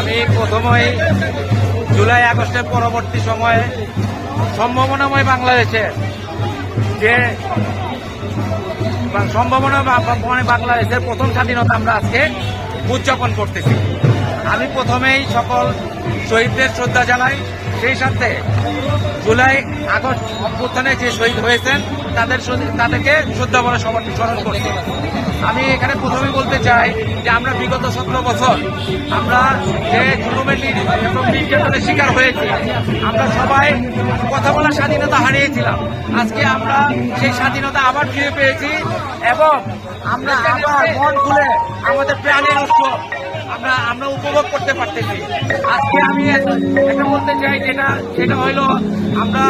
আমি প্রথমেই জুলাই আগস্টের পরবর্তী সময়ে সম্ভাবনাময় বাংলাদেশে যে সম্ভাবনা মানে বাংলাদেশের প্রথম স্বাধীনতা আমরা আজকে উদযাপন করতেছি। আমি প্রথমেই সকল শহীদদের শ্রদ্ধা জানাই। সেই সাথে জুলাই আগস্ট অভ্যুত্থানে যে শহীদ হয়েছেন, তাদের তাদেরকে শ্রদ্ধা বলে সমর্থন স্মরণ করছি। আমি এখানে প্রথমে বলতে চাই যে আমরা বিগত সতেরো বছর আমরা যে জুলুমের এবং নির্যাতনের শিকার হয়েছি, আমরা সবাই কথা বলার স্বাধীনতা হারিয়েছিলাম। আজকে আমরা সেই স্বাধীনতা আবার ফিরে পেয়েছি এবং আমরা আবার আমাদের প্রাণের উৎসব আমরা আমরা উপভোগ করতে পারতেছি। আজকে আমি এটা বলতে চাই যেটা, সেটা হইল আমরা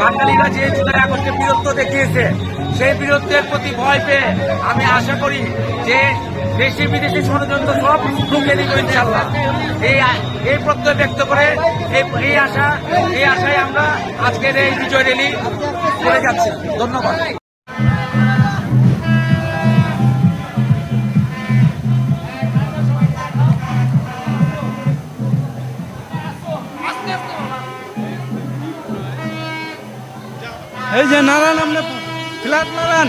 বাঙালিরা যে জুলাই আগস্টে বীরত্ব দেখিয়েছে, সেই বীরত্বের প্রতি ভয় পেয়ে আমি আশা করি যে দেশি বিদেশি ষড়যন্ত্র সব ঢুকে দিব ইনশাল্লাহ এই এই প্রত্যয় ব্যক্ত করে এই এই আশা, এই আশায় আমরা আজকের এই বিজয় র্যালি করে যাচ্ছি। ধন্যবাদ। এই যে নারায়ণ আপনি ফ্ল্যাট নারায়ণ।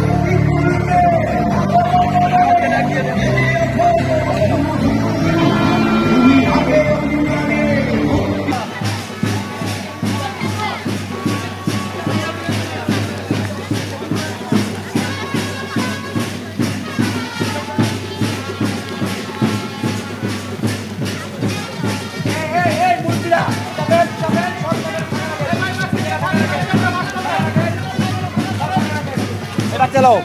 চালাও